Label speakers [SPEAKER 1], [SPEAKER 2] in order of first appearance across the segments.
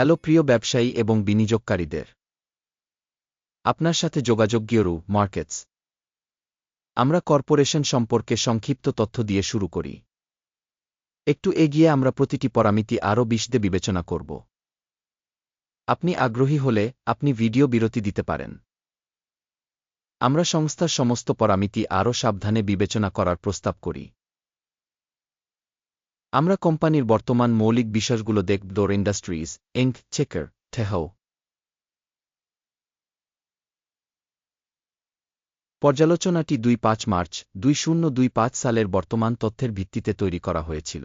[SPEAKER 1] Hello প্রিয় ব্যবসায়ী এবং বিনিয়োগকারীদের। আপনার সাথে যোগাযোগ গিয়রু, মার্কেটস। আমরা কর্পোরেশন সম্পর্কে সংক্ষিপ্ত তথ্য দিয়ে শুরু করি। একটু এগিয়ে আমরা প্রতিটি পরামিতি আরও বিশদে বিবেচনা করব। আপনি আগ্রহী হলে আপনি ভিডিও বিরতি দিতে পারেন। আমরা সংস্থার সমস্ত পরামিতি আরও সাবধানে বিবেচনা করার প্রস্তাব করি। আমরা কোম্পানির বর্তমান মৌলিক বিষয়গুলো দেখব। ডোর ইন্ডাস্ট্রিজ ইঙ্ক চেকার ঠেহও পর্যালোচনাটি দুই পাঁচ মার্চ, দুই শূন্য দুই পাঁচ সালের বর্তমান তথ্যের ভিত্তিতে তৈরি করা হয়েছিল।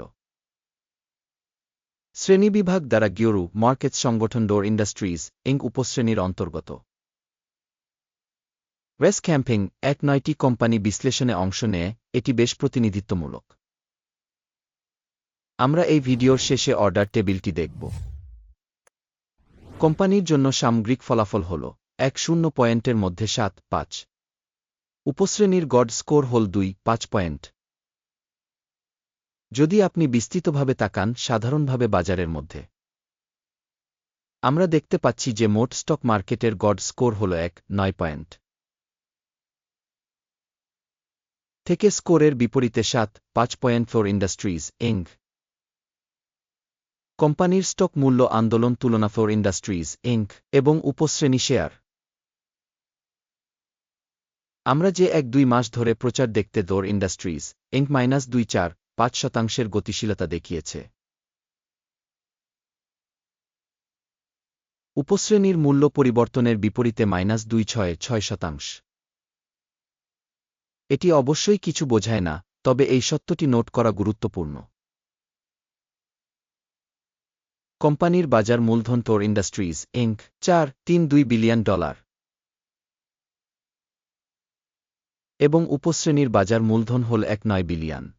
[SPEAKER 1] শ্রেণীবিভাগ দ্বারা গিওরু, মার্কেট সংগঠন ডোর ইন্ডাস্ট্রিজ ইঙ্ক উপশ্রেণীর অন্তর্গত। ওয়েস্ট ক্যাম্পিং এক নয়টি কোম্পানি বিশ্লেষণে অংশ নেয়, এটি বেশ প্রতিনিধিত্বমূলক। আমরা এই ভিডিওর শেষে অর্ডার টেবিলটি দেখব। কোম্পানির জন্য সামগ্রিক ফলাফল হল এক শূন্য পয়েন্টের মধ্যে সাত, পাঁচ। উপশ্রেণীর গড স্কোর হল দুই, পাঁচ পয়েন্ট। যদি আপনি বিস্তৃতভাবে তাকান, সাধারণভাবে বাজারের মধ্যে। আমরা দেখতে পাচ্ছি যে মোট স্টক মার্কেটের গড স্কোর হল এক, নয় পয়েন্ট। থেকে স্কোরের বিপরীতে সাত, পাঁচ পয়েন্ট ফোর ইন্ডাস্ট্রিজ ইঙ্গ কোম্পানির স্টক মূল্য আন্দোলন তুলনা ফোর ইন্ডাস্ট্রিজ ইঙ্ক এবং উপশ্রেণী শেয়ার। আমরা যে এক দুই মাস ধরে প্রচার দেখতে দোর ইন্ডাস্ট্রিজ ইঙ্ক মাইনাস দুই চার, পাঁচ শতাংশের গতিশীলতা দেখিয়েছে। উপশ্রেণীর মূল্য পরিবর্তনের বিপরীতে মাইনাস দুই ছয় ছয় শতাংশ। এটি অবশ্যই কিছু বোঝায় না, তবে এই সত্যটি নোট করা গুরুত্বপূর্ণ। কোম্পানির বাজার মূলধন তোর ইন্ডাস্ট্রিজ ইঙ্ক চার, তিন, দুই বিলিয়ন ডলার। এবং উপশ্রেণীর বাজার মূলধন হল এক নয় বিলিয়ন।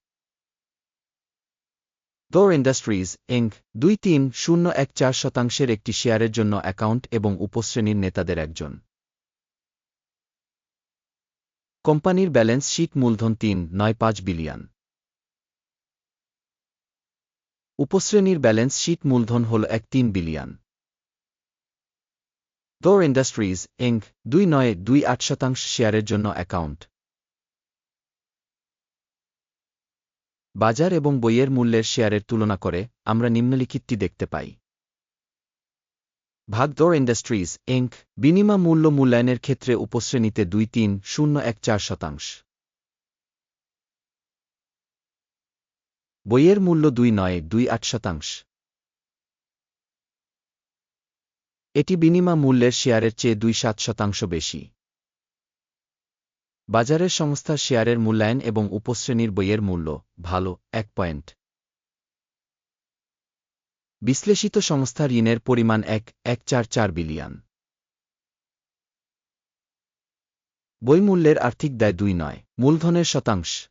[SPEAKER 1] দোর ইন্ডাস্ট্রিজ ইঙ্ক দুই, তিন, শূন্য, এক, চার শতাংশের একটি শেয়ারের জন্য অ্যাকাউন্ট এবং উপশ্রেণীর নেতাদের একজন। কোম্পানির ব্যালেন্স শীট মূলধন তিন, নয়, পাঁচ বিলিয়ন। উপশ্রেণীর ব্যালেন্স শীট মূলধন হল এক তিন বিলিয়ন। দোর ইন্ডাস্ট্রিজ ইঙ্ক দুই নয় দুই আট শতাংশ শেয়ারের জন্য অ্যাকাউন্ট। বাজার এবং বইয়ের মূল্যের শেয়ারের তুলনা করে আমরা নিম্নলিখিতটি দেখতে পাই। ভাগদৌড় ইন্ডাস্ট্রিজ ইঙ্ক বিনিমা মূল্য মূল্যায়নের ক্ষেত্রে উপশ্রেণীতে দুই তিন শূন্য এক চার শতাংশ। বইয়ের মূল্য দুই নয়, দুই আট শতাংশ। এটি বিনিমা মূল্যের শেয়ারের চেয়ে দুই সাত শতাংশ বেশি। বাজারের সংস্থার শেয়ারের মূল্যায়ন এবং উপশ্রেণীর বইয়ের মূল্য, ভালো, এক পয়েন্ট। বিশ্লেষিত সংস্থা ঋণের পরিমাণ এক এক চার চার বিলিয়ন। বইমূল্যের আর্থিক দায় দুই নয়, মূলধনের শতাংশ।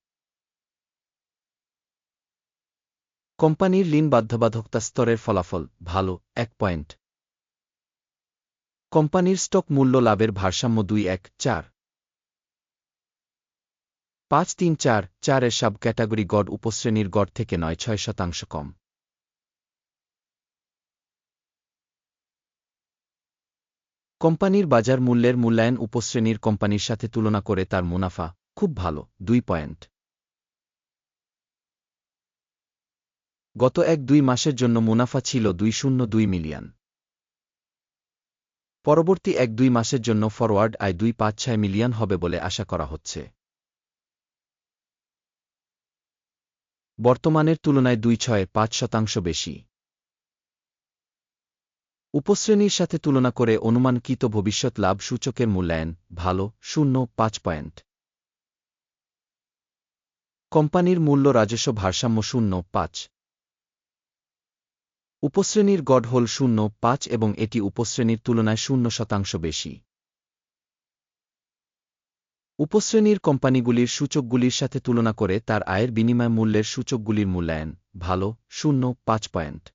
[SPEAKER 1] কোম্পানির ঋণ বাধ্যবাধকতা স্তরের ফলাফল, ভালো, এক পয়েন্ট। কোম্পানির স্টক মূল্য লাভের ভারসাম্য দুই এক চার। পাঁচ তিন চার চারের সাব ক্যাটাগরি গড় উপশ্রেণীর গড় থেকে নয় ছয় শতাংশ কম। কোম্পানির বাজার মূল্যের মূল্যায়ন উপশ্রেণীর কোম্পানির সাথে তুলনা করে তার মুনাফা, খুব ভালো, দুই পয়েন্ট। গত এক দুই মাসের জন্য মুনাফা ছিল দুই শূন্য দুই মিলিয়ন। পরবর্তী এক দুই মাসের জন্য ফরওয়ার্ড আয় দুই পাঁচ ছয় মিলিয়ন হবে বলে আশা করা হচ্ছে। বর্তমানের তুলনায় দুই ছয় পাঁচ শতাংশ বেশি। উপশ্রেণীর সাথে তুলনা করে অনুমানকৃত ভবিষ্যৎ লাভ সূচকের মূল্যায়ন ভালো, শূন্য, পাঁচ পয়েন্ট। কোম্পানির মূল্য রাজস্ব ভারসাম্য শূন্য, পাঁচ। উপশ্রেণীর গড় হল শূন্য পাঁচ এবং এটি উপশ্রেণীর তুলনায় শূন্য শতাংশ বেশি। উপশ্রেণীর কোম্পানিগুলির সূচকগুলির সাথে তুলনা করে তার আয়ের বিনিময় মূল্যের সূচকগুলির মূল্যায়ন, ভালো, শূন্য, পাঁচ পয়েন্ট।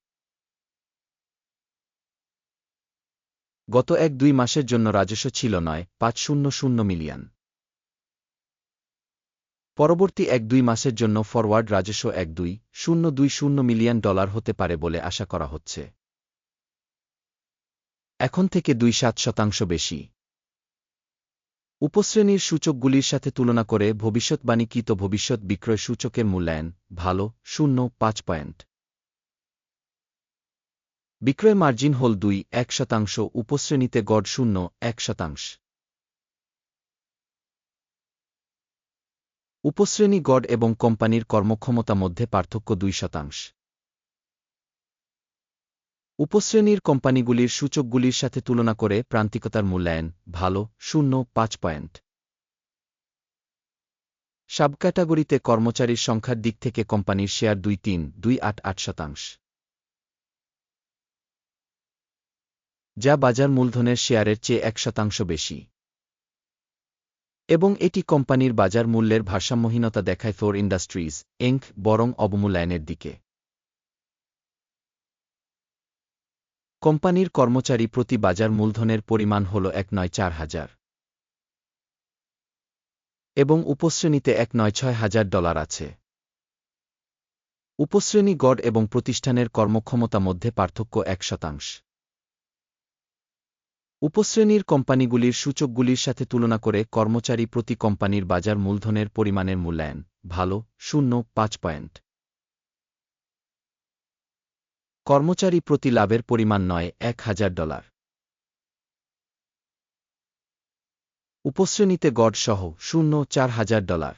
[SPEAKER 1] গত এক দুই মাসের জন্য রাজস্ব ছিল নয়, পাঁচ শূন্য শূন্য মিলিয়ন। পরবর্তী এক দুই মাসের জন্য ফরওয়ার্ড রাজস্ব এক দুই, শূন্য দুই শূন্য মিলিয়ন ডলার হতে পারে বলে আশা করা হচ্ছে। এখন থেকে দুই সাত শতাংশ বেশি। উপশ্রেণীর সূচকগুলির সাথে তুলনা করে ভবিষ্যৎবাণীকৃত ভবিষ্যৎ বিক্রয় সূচকের মূল্যায়ন ভালো, শূন্য পাঁচ পয়েন্ট। বিক্রয় মার্জিন হল দুই, এক শতাংশ, উপশ্রেণীতে গড় শূন্য, এক শতাংশ। উপশ্রেণী গড় এবং কোম্পানির কর্মক্ষমতা মধ্যে পার্থক্য দুই শতাংশ। উপশ্রেণীর কোম্পানিগুলির সূচকগুলির সাথে তুলনা করে প্রান্তিকতার মূল্যায়ন ভালো, শূন্য, পাঁচ পয়েন্ট। সাবক্যাটাগরিতে কর্মচারীর সংখ্যার দিক থেকে কোম্পানির শেয়ার দুই তিন, দুই আট আট শতাংশ। যা বাজার মূলধনের শেয়ারের চেয়ে এক শতাংশ বেশি। এবং এটি কোম্পানির বাজার মূল্যের ভারসাম্যহীনতা দেখায় ফোর ইন্ডাস্ট্রিজ, এঙ্ক, বরং অবমূল্যায়নের দিকে। কোম্পানির কর্মচারী প্রতি বাজার মূলধনের পরিমাণ হল এক নয় চার হাজার। এবং উপশ্রেণীতে এক নয় ছয় হাজার ডলার আছে। উপশ্রেণী গড় এবং প্রতিষ্ঠানের কর্মক্ষমতা মধ্যে পার্থক্য এক শতাংশ। উপশ্রেণীর কোম্পানিগুলির সূচকগুলির সাথে তুলনা করে কর্মচারী প্রতি কোম্পানির বাজার মূলধনের পরিমাণের মূল্যায়ন ভালো, শূন্য, পাঁচ পয়েন্ট। কর্মচারী প্রতি লাভের পরিমাণ নয়, এক হাজার ডলার। উপশ্রেণীতে গড় সহ, শূন্য, চার হাজার ডলার।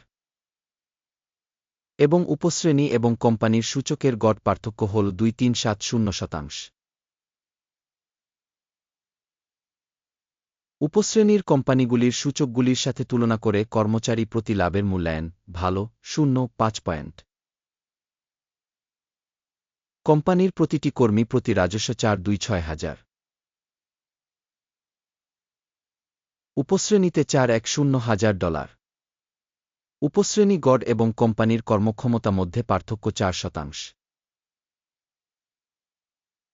[SPEAKER 1] এবং উপশ্রেণী এবং কোম্পানির সূচকের গড় পার্থক্য হল দুই তিন সাত শূন্য শতাংশ। উপশ্রেণীর কোম্পানিগুলির সূচকগুলির সাথে তুলনা করে কর্মচারী প্রতি লাভের মূল্যায়ন ভালো, শূন্য, পাঁচ পয়েন্ট। কোম্পানির প্রতিটি কর্মী প্রতি রাজস্ব চার, দুই, ছয় হাজার। উপশ্রেণীতে চার, এক, শূন্য হাজার ডলার। উপশ্রেণী গড় এবং কোম্পানির কর্মক্ষমতা মধ্যে পার্থক্য চার শতাংশ।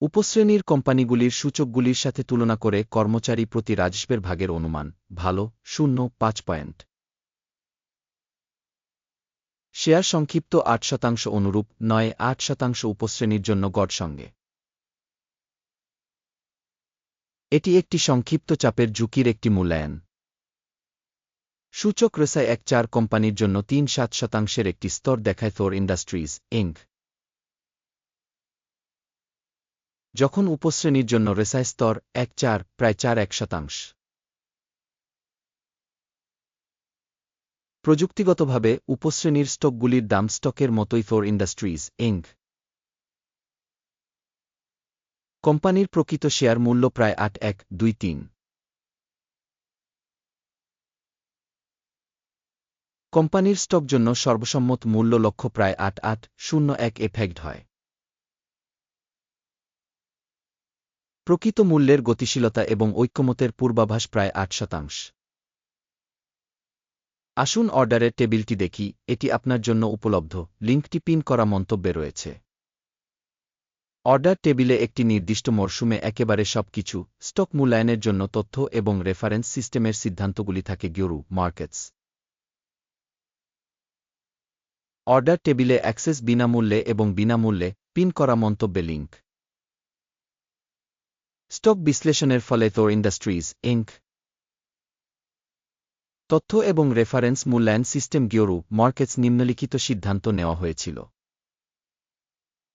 [SPEAKER 1] উপশ্রেণীর কোম্পানিগুলির সূচকগুলির সাথে তুলনা করে কর্মচারী প্রতি রাজস্বের ভাগের অনুমান ভালো, শূন্য, পাঁচ পয়েন্ট। শেয়ার সংক্ষিপ্ত আট শতাংশ অনুরূপ, নয়, আট শতাংশ উপশ্রেণীর জন্য গড় সঙ্গে। এটি একটি সংক্ষিপ্ত চাপের ঝুঁকির একটি মূল্যায়ন। সূচক রেসায় এক চার কোম্পানির জন্য তিন সাত শতাংশের একটি স্তর দেখায় থোর ইন্ডাস্ট্রিজ ইঙ্ক যখন উপশ্রেণীর জন্য রেসাই স্তর এক চার, প্রায় চার এক শতাংশ। প্রযুক্তিগতভাবে উপশ্রেণীর স্টকগুলির দাম স্টকের মতোই ফোর ইন্ডাস্ট্রিজ ইঙ্ক কোম্পানির প্রকৃত শেয়ার মূল্য প্রায় আট এক, দুই তিন। কোম্পানির স্টক জন্য সর্বসম্মত মূল্য লক্ষ্য প্রায় আট আট, শূন্য এক এফেক্ট হয়। প্রকৃত মূল্যের গতিশীলতা এবং ঐক্যমতের পূর্বাভাস প্রায় আট শতাংশ। আসুন অর্ডারের টেবিলটি দেখি, এটি আপনার জন্য উপলব্ধ। লিঙ্কটি পিন করা মন্তব্যে রয়েছে। অর্ডার টেবিলে একটি নির্দিষ্ট মরশুমে একেবারে সবকিছু, স্টক মূল্যায়নের জন্য তথ্য এবং রেফারেন্স সিস্টেমের সিদ্ধান্তগুলি থাকে গিওরু মার্কেটস। অর্ডার টেবিলে অ্যাক্সেস বিনামূল্যে এবং বিনামূল্যে পিন করা মন্তব্যে লিঙ্ক। স্টক বিশ্লেষণের ফলে তোর ইন্ডাস্ট্রিজ ইঙ্ক তথ্য এবং রেফারেন্স মূল্যায়ন সিস্টেম গিওরু মার্কেটস নিম্নলিখিত সিদ্ধান্ত নেওয়া হয়েছিল।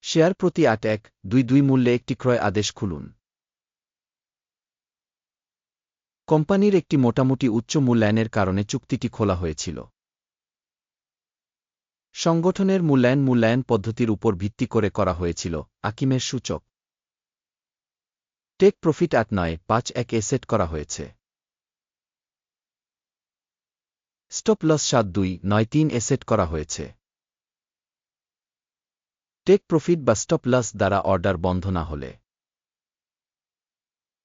[SPEAKER 1] শেয়ার প্রতি আট এক দুই দুই মূল্যে একটি ক্রয় আদেশ খুলুন। কোম্পানির একটি মোটামুটি উচ্চ মূল্যায়নের কারণে চুক্তিটি খোলা হয়েছিল। সংগঠনের মূল্যায়ন মূল্যায়ন পদ্ধতির উপর ভিত্তি করে করা হয়েছিল, আকিমের সূচক। টেক প্রফিট আট নয়, পাঁচ এক এ সেট করা হয়েছে। স্টপ লস সাত দুই, নয় তিন এ সেট করা হয়েছে। টেক প্রফিট বা স্টপ লস দ্বারা অর্ডার বন্ধ না হলে।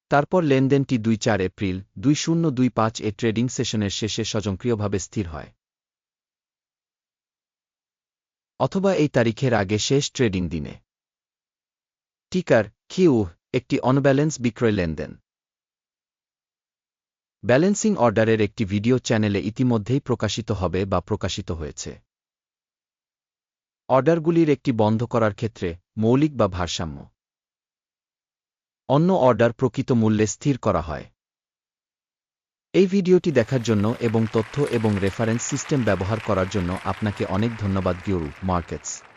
[SPEAKER 1] তারপর লেনদেনটি দুই চার এপ্রিল, দুই শূন্য দুই পাঁচ এ ট্রেডিং সেশনের শেষে স্বয়ংক্রিয়ভাবে স্থির হয়। অথবা এই তারিখের আগে শেষ ট্রেডিং দিনে। টিকার, কিউ একটি অনব্যালেন্স বিক্রয় লেনদেন। ব্যালেন্সিং অর্ডারের একটি ভিডিও চ্যানেলে ইতিমধ্যেই প্রকাশিত হবে বা প্রকাশিত হয়েছে। অর্ডারগুলির একটি বন্ধ করার ক্ষেত্রে মৌলিক বা ভারসাম্য। অন্য অর্ডার প্রকৃত মূল্যে স্থির করা হয়। এই ভিডিওটি দেখার জন্য এবং তথ্য এবং রেফারেন্স সিস্টেম ব্যবহার করার জন্য আপনাকে অনেক ধন্যবাদ গিওরু মার্কেটস।